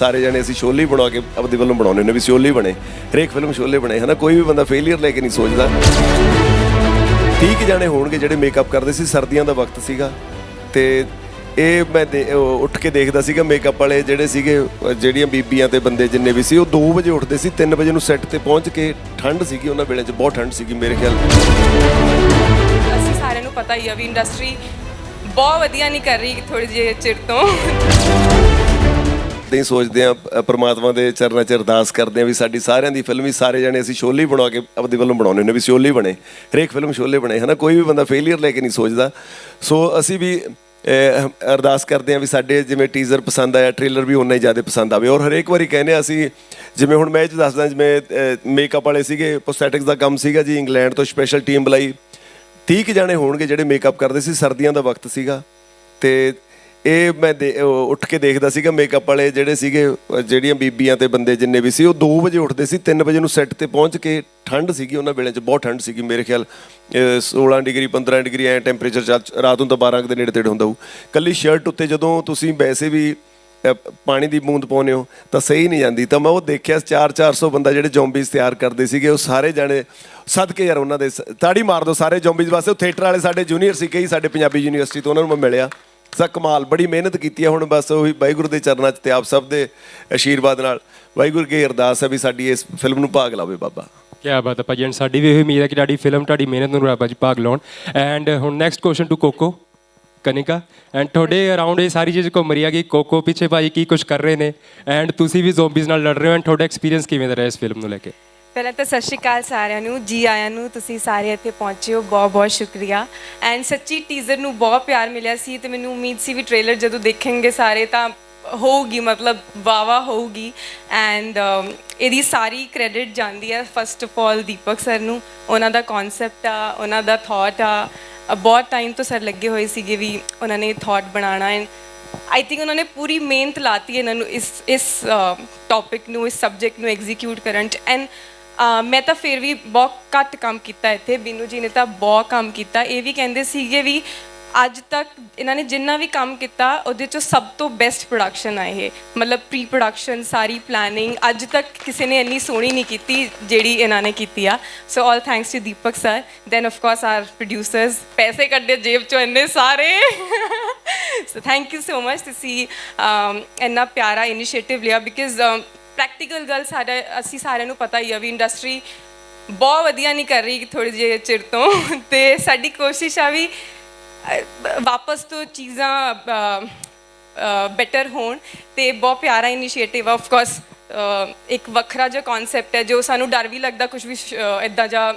ਸਾਰੇ ਜਣੇ ਅਸੀਂ ਸ਼ੋਲੇ ਬਣਾ ਕੇ ਆਪਦੀ ਵੱਲੋਂ ਬਣਾਉਂਦੇ ਨੇ ਵੀ ਸ਼ੋਲੇ ਬਣੇ, ਹਰੇਕ ਫਿਲਮ ਸ਼ੋਲੇ ਬਣੇ, ਹਨਾ? ਕੋਈ ਵੀ ਬੰਦਾ ਫੇਲਿਅਰ ਲੈ ਕੇ ਨਹੀਂ ਸੋਚਦਾ। 30 ਕੁ ਜਣੇ ਹੋਣਗੇ ਜਿਹੜੇ ਮੇਕਅਪ ਕਰਦੇ ਸੀ, ਸਰਦੀਆਂ ਦਾ ਵਕਤ ਸੀਗਾ ਤੇ ਇਹ ਮੈਂ ਦੇ- ਉੱਠ ਕੇ ਦੇਖਦਾ ਸੀਗਾ ਮੇਕਅਪ ਵਾਲੇ ਜਿਹੜੇ ਸੀਗੇ ਜਿਹੜੀਆਂ ਬੀਬੀਆਂ ਤੇ ਬੰਦੇ ਜਿੰਨੇ ਵੀ ਸੀ, ਉਹ 2 ਵਜੇ ਉੱਠਦੇ ਸੀ 3 ਵਜੇ ਨੂੰ ਸੈੱਟ ਤੇ ਪਹੁੰਚ ਕੇ ਠੰਡ ਸੀਗੀ ਉਹਨਾਂ ਵੇਲੇ 'ਚ, ਬਹੁਤ ਠੰਡ ਸੀਗੀ ਮੇਰੇ ਖਿਆਲ। ਅਸੀਂ ਸਾਰਿਆਂ ਨੂੰ ਪਤਾ ਹੀ ਆ ਵੀ ਇੰਡਸਟਰੀ ਬਹੁਤ ਵਧੀਆ ਨਹੀਂ ਕਰ ਰਹੀ ਥੋੜੀ ਜਿਹੇ ਚਿਰ ਤੋਂ। ਇਦਾਂ ਹੀ ਸੋਚਦੇ ਆ ਪ੍ਰਮਾਤਮਾ ਦੇ ਚਰਨਾਂ 'ਚ ਅਰਦਾਸ ਕਰਦੇ ਆ ਵੀ ਸਾਡੀ ਸਾਰਿਆਂ ਦੀ ਫਿਲਮ ਹੀ ਸਾਰੇ ਜਣੇ ਅਸੀਂ ਸ਼ੋਲੇ ਬਣਾ ਕੇ ਆਪਦੇ ਵੱਲੋਂ ਬਣਾਉਂਦੇ ਨੇ ਵੀ ਸ਼ੋਲੇ ਬਣੇ, ਹਰੇਕ ਫਿਲਮ ਸ਼ੋਲੇ ਬਣੇ, ਹਨਾ? ਕੋਈ ਵੀ ਬੰਦਾ ਫੇਲਿਅਰ ਲੈ ਕੇ ਨਹੀਂ ਸੋਚਦਾ। ਸੋ ਅਸੀਂ ਵੀ ਅਰਦਾਸ ਕਰਦੇ ਆ ਵੀ ਸਾਡੇ ਜਿਵੇਂ ਟੀਜ਼ਰ ਪਸੰਦ ਆਇਆ ਟ੍ਰੇਲਰ ਵੀ ਉਨਾ ਹੀ ਜ਼ਿਆਦਾ ਪਸੰਦ ਆਵੇ। ਔਰ ਹਰੇਕ ਵਾਰੀ ਕਹਿੰਦੇ ਆ ਅਸੀਂ, ਜਿਵੇਂ ਹੁਣ ਮੈਂ ਇਹ 'ਚ ਦੱਸਦਾ, ਜਿਵੇਂ ਮੇਕਅਪ ਵਾਲੇ ਸੀਗੇ ਪ੍ਰੋਸਥੈਟਿਕਸ ਦਾ ਕੰਮ ਸੀਗਾ ਜੀ, ਇੰਗਲੈਂਡ ਤੋਂ ਸਪੈਸ਼ਲ ਟੀਮ ਬੁਲਾਈ। 30 ਕੁ ਜਣੇ ਹੋਣਗੇ ਜਿਹੜੇ ਮੇਕਅਪ ਕਰਦੇ ਸੀ, ਸਰਦੀਆਂ ਦਾ ਵਕਤ ਸੀਗਾ। ਤੇ ਇਹ ਮੈਂ ਦੇ- ਉੱਠ ਕੇ ਦੇਖਦਾ ਸੀਗਾ ਮੇਕਅਪ ਵਾਲੇ ਜਿਹੜੇ ਸੀਗੇ, ਜਿਹੜੀਆਂ ਬੀਬੀਆਂ ਤੇ ਬੰਦੇ ਜਿੰਨੇ ਵੀ ਸੀ, ਉਹ 2 ਵਜੇ ਉੱਠਦੇ ਸੀ 3 ਵਜੇ ਨੂੰ ਸੈੱਟ ਤੇ ਪਹੁੰਚ ਕੇ ਠੰਡ ਸੀਗੀ ਉਹਨਾਂ ਵੇਲੇ 'ਚ, ਬਹੁਤ ਠੰਡ ਸੀਗੀ ਮੇਰੇ ਖਿਆਲ, ਅਹ 16 ਡਿਗਰੀ 15 ਡਿਗਰੀ ਐ ਟੈਂਪਰੇਚਰ ਰਾਤ ਨੂੰ ਤਾਂ 12 ਕੁ ਦੇ ਨੇੜੇ ਤੇੜੇ ਹੁੰਦਾ ਹੋਊ। ਕੱਲੀ ਸ਼ਰਟ ਉੱਤੇ ਜਦੋਂ ਤੁਸੀਂ ਵੈਸੇ ਵੀ ਪਾਣੀ ਦੀ ਬੂੰਦ ਪਾਉਂਦੇ ਹੋ, ਤਾਂ ਸਹੀ ਨਹੀਂ ਜਾਂਦੀ। ਤਾਂ ਮੈਂ ਉਹ ਦੇਖਿਆ 4-400 ਬੰਦਾ ਜਿਹੜੇ ਜ਼ੋਂਬੀਜ਼ ਤਿਆਰ ਕਰਦੇ ਸੀਗੇ, ਉਹ ਸਾਰੇ ਜਾਣੇ ਸਦਕੇ ਯਾਰ ਉਹਨਾਂ ਦੇ ਤਾੜੀ ਮਾਰ ਦੋ ਸਾਰੇ ਜ਼ੋਂਬੀਜ਼ ਵਾਸਤੇ, ਉਹ ਥੀਏਟਰ ਵਾਲੇ ਸਾਡੇ ਜੂਨੀਅਰ ਸੀ, ਕਈ ਸਾਡੇ ਪੰਜਾਬੀ ਯੂਨੀਵਰਸਿਟੀ ਤੋਂ, ਉਹਨਾਂ ਨੂੰ ਮੈਂ ਮਿਲਿਆ। ਸਾ ਕਮਾਲ, ਬੜੀ ਮਿਹਨਤ ਕੀਤੀ ਹੈ ਹੁਣ ਬਸ ਉਹੀ ਵਾਹਿਗੁਰੂ ਦੇ ਚਰਨਾਂ 'ਚ ਤੇ ਆਪ ਸਭ ਦੇ ਆਸ਼ੀਰਵਾਦ ਨਾਲ। ਵਾਹਿਗੁਰੂ ਕੀ ਅਰਦਾਸ ਹੈ ਵੀ ਸਾਡੀ ਇਸ ਫਿਲਮ ਨੂੰ ਭਾਗ ਲਾਵੇ ਬਾਬਾ। ਕਿਆ ਬਾਤ ਹੈ ਭਾਜੀ ਸਾਡੀ ਵੀ ਇਹ ਉਮੀਦ ਹੈ ਕਿ ਤੁਹਾਡੀ ਫਿਲਮ, ਤੁਹਾਡੀ ਮਿਹਨਤ ਨੂੰ ਰੱਬ ਜੀ ਭਾਗ ਲਾਉਣ। ਐਂਡ ਹੁਣ next question to Koko Kanika. And ਤੁਹਾਡੇ ਅਰਾਊਂਡ ਇਹ ਸਾਰੀ ਚੀਜ਼ ਘੁੰਮ ਰਹੀ ਹੈ ਕਿ ਕੋਕੋ ਪਿੱਛੇ ਭਾਜੀ ਕੀ ਕੁਝ ਕਰ ਰਹੇ ਨੇ। ਐਂਡ ਤੁਸੀਂ ਵੀ ਜ਼ੋਂਬੀਜ਼ ਨਾਲ ਲੜ ਰਹੇ ਹੋ ਐਂਡ ਤੁਹਾਡਾ ਐਕਸਪੀਰੀਅੰਸ ਕਿਵੇਂ ਦਾ ਰਿਹਾ ਇਸ ਫਿਲਮ ਨੂੰ ਲੈ ਕੇ? ਪਹਿਲਾਂ ਤਾਂ ਸਤਿ ਸ਼੍ਰੀ ਅਕਾਲ ਸਾਰਿਆਂ ਨੂੰ, ਜੀ ਆਇਆਂ ਨੂੰ, ਤੁਸੀਂ ਸਾਰੇ ਇੱਥੇ ਪਹੁੰਚੇ ਹੋ, ਬਹੁਤ ਬਹੁਤ ਸ਼ੁਕਰੀਆ। ਐਂਡ ਸੱਚੀ ਟੀਜ਼ਰ ਨੂੰ ਬਹੁਤ ਪਿਆਰ ਮਿਲਿਆ ਸੀ ਤੇ ਮੈਨੂੰ ਉਮੀਦ ਸੀ ਵੀ ਟ੍ਰੇਲਰ ਜਦੋਂ ਦੇਖਣਗੇ ਸਾਰੇ ਤਾਂ ਹੋਊਗੀ, ਮਤਲਬ ਵਾਵਾ ਹੋਊਗੀ। ਐਂਡ ਇਹਦੀ ਸਾਰੀ ਕ੍ਰੈਡਿਟ ਜਾਂਦੀ ਹੈ first of all Deepak sir ਨੂੰ। ਉਹਨਾਂ ਦਾ ਕਨਸੈਪਟ ਆ, ਉਹਨਾਂ ਦਾ ਥਾਟ ਆ। ਬਹੁਤ ਟਾਈਮ ਤੋਂ ਸਰ ਲੱਗੇ ਹੋਏ ਸੀਗੇ ਵੀ ਉਹਨਾਂ ਨੇ ਥਾਟ ਬਣਾਉਣਾ। ਐਂਡ ਆਈ ਥਿੰਕ ਉਹਨਾਂ ਨੇ ਪੂਰੀ ਮਿਹਨਤ ਲਾਤੀ ਇਹਨਾਂ ਨੂੰ ਇਸ ਇਸ ਟੌਪਿਕ ਨੂੰ, ਇਸ ਸਬਜੈਕਟ ਨੂੰ ਐਗਜ਼ੀਕਿਊਟ ਕਰਨ ਚ। ਐਂਡ ਮੈਂ ਤਾਂ ਫਿਰ ਵੀ ਬਹੁਤ ਘੱਟ ਕੰਮ ਕੀਤਾ ਇੱਥੇ, ਬੀਨੂ ਜੀ ਨੇ ਤਾਂ ਬਹੁਤ ਕੰਮ ਕੀਤਾ। ਇਹ ਵੀ ਕਹਿੰਦੇ ਸੀਗੇ ਵੀ ਅੱਜ ਤੱਕ ਇਹਨਾਂ ਨੇ ਜਿੰਨਾ ਵੀ ਕੰਮ ਕੀਤਾ, ਉਹਦੇ ਚੋਂ ਸਭ ਤੋਂ ਬੈਸਟ ਪ੍ਰੋਡਕਸ਼ਨ ਆ ਇਹ। ਮਤਲਬ ਪ੍ਰੀ ਪ੍ਰੋਡਕਸ਼ਨ ਸਾਰੀ ਪਲੈਨਿੰਗ ਅੱਜ ਤੱਕ ਕਿਸੇ ਨੇ ਇੰਨੀ ਸੋਹਣੀ ਨਹੀਂ ਕੀਤੀ ਜਿਹੜੀ ਇਹਨਾਂ ਨੇ ਕੀਤੀ ਆ। So all thanks to Deepak sir then of course our producers ਪੈਸੇ ਕੱਢੇ ਜੇਬ ਚੋਂ ਇੰਨੇ ਸਾਰੇ। So thank you so much ਤੁਸੀਂ ਇੰਨਾ ਪਿਆਰਾ ਇਨੀਸ਼ੀਏਟਿਵ ਲਿਆ ਬਿਕਾਜ਼ ਪ੍ਰੈਕਟੀਕਲ ਗੱਲ ਸਾਡਾ, ਅਸੀਂ ਸਾਰਿਆਂ ਨੂੰ ਪਤਾ ਹੀ ਆ ਵੀ ਇੰਡਸਟਰੀ ਬਹੁਤ ਵਧੀਆ ਨਹੀਂ ਕਰ ਰਹੀ ਥੋੜੀ ਜਿਹੇ ਚਿਰ ਤੋਂ। ਤੇ ਸਾਡੀ ਕੋਸ਼ਿਸ਼ ਆ ਵੀ ਵਾਪਸ ਤੋਂ ਚੀਜ਼ਾਂ ਬੈਟਰ ਹੋਣ ਤੇ ਬਹੁਤ ਪਿਆਰਾ ਇਨੀਸ਼ੀਏਟਿਵ ਆਫ ਕੋਰਸ ਇੱਕ ਵੱਖਰਾ ਜਿਹਾ ਕਨਸੈਪਟ ਹੈ ਜੋ ਸਾਨੂੰ ਡਰ ਵੀ ਲੱਗਦਾ ਕੁਝ ਵੀ ਇਦਾਂ ਜਾਂ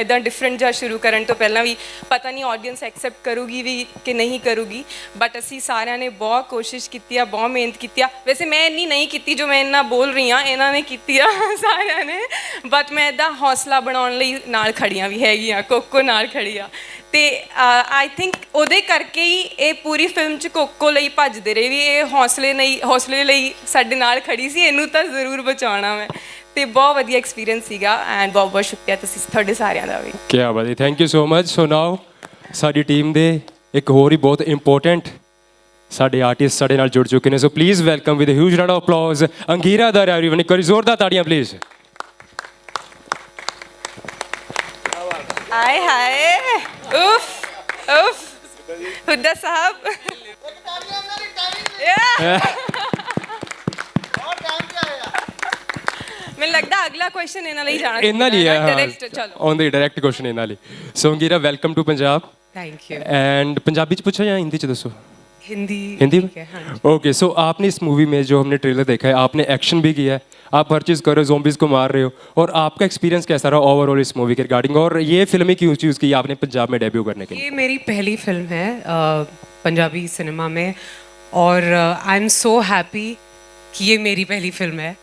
ਇਦਾਂ ਡਿਫਰੈਂਟ ਜਾਂ ਸ਼ੁਰੂ ਕਰਨ ਤੋਂ ਪਹਿਲਾਂ ਵੀ ਪਤਾ ਨਹੀਂ ਆਡੀਅנס ਐਕਸੈਪਟ ਕਰੂਗੀ ਵੀ ਕਿ ਨਹੀਂ ਕਰੂਗੀ ਬਟ ਅਸੀਂ ਸਾਰਿਆਂ ਨੇ ਬਹੁਤ ਕੋਸ਼ਿਸ਼ ਕੀਤੀ ਆ, ਬਹੁਤ ਮਿਹਨਤ ਕੀਤੀ ਆ। ਵੈਸੇ ਮੈਂ ਇੰਨੀ ਨਹੀਂ ਕੀਤੀ ਜੋ ਮੈਂ ਇੰਨਾ ਬੋਲ ਰਹੀ ਆ ਇਹਨਾਂ ਨੇ ਕੀਤੀ ਆ ਸਾਰਿਆਂ ਨੇ ਬਟ ਮੈਂ ਇਦਾਂ ਹੌਸਲਾ ਬਣਾਉਣ ਲਈ ਨਾਲ ਖੜੀਆਂ ਵੀ ਹੈਗੀਆਂ, ਕੋਕੋ ਨਾਲ ਖੜੀ ਆ ਤੇ ਆਈ ਥਿੰਕ ਉਹਦੇ ਕਰਕੇ ਹੀ ਇਹ ਪੂਰੀ ਫਿਲਮ ਚ ਕੋਕੋ ਲਈ ਭੱਜਦੇ ਰਹੇ ਵੀ ਇਹ ਹੌਸਲੇ ਨਹੀਂ ਹੌਸਲੇ ਲਈ ਸਾਡੇ ਨਾਲ ਖੜੀ ਸੀ ਇਹਨੂੰ ਤਾਂ ਜ਼ਰੂਰ ਬਚਾਉਣਾ ਮੈਂ। ਤੇ ਬਹੁਤ ਵਧੀਆ ਐਕਸਪੀਰੀਅੰਸ ਸੀਗਾ ਐਂਡ ਬਹੁਤ ਬਹੁਤ ਸ਼ੁਕਰੀਆ ਤੁਸੀਂ ਤੁਹਾਡੇ ਸਾਰਿਆਂ ਦਾ ਵੀ। ਕਿਆ ਬਾਤ ਹੈ thank you so much so now ਸਾਡੀ ਟੀਮ ਦੇ ਇੱਕ ਹੋਰ ਹੀ ਬਹੁਤ ਇੰਪੋਰਟੈਂਟ ਸਾਡੇ ਆਰਟਿਸਟ ਸਾਡੇ ਨਾਲ ਜੁੜ ਚੁੱਕੇ ਨੇ। So please welcome with huge round of applause Angira the everyone ਇੱਕ ਵਾਰੀ ਜ਼ੋਰਦਾਰ ਤਾੜੀਆਂ ਪਲੀਜ਼ ਆਏ ਹਾਏ ਉਫ ਉਫ ਹੁੱਡਾ ਸਾਹਿਬ ਮੈਨੂੰ ਲੱਗਦਾ ਅਗਲਾ ਕੁਐਸਚਨ ਇਹਨਾਂ ਲਈ ਜਾਣਾ ਇਹਨਾਂ ਲਈ ਹੈ ਡਾਇਰੈਕਟ ਚਲੋ ਔਨ ਦੀ ਡਾਇਰੈਕਟ ਕੁਐਸਚਨ ਇਹਨਾਂ ਲਈ so Angira welcome to Punjab thank you and Punjabi च पूछा या हिंदी च दसो हिंदी हिंदी ठीक है हाँ जी ओके सो आपने इस मूवी में जो हमने ट्रेलर देखा है आपने एक्शन भी किया है आप हर चीज़ कर रहे हो जोम्बिस को मार रहे हो, और आपका एक्सपीरियंस कैसा रहा ओवरऑल इस मूवी के रिगार्डिंग और ये फ़िल्म ही क्यों चूज़ की आपने पंजाब में डेब्यू करने के लिए? ये मेरी पहली फ़िल्म है पंजाबी सिनेमा में, और आई एम सो हैप्पी कि ये मेरी पहली फ़िल्म है।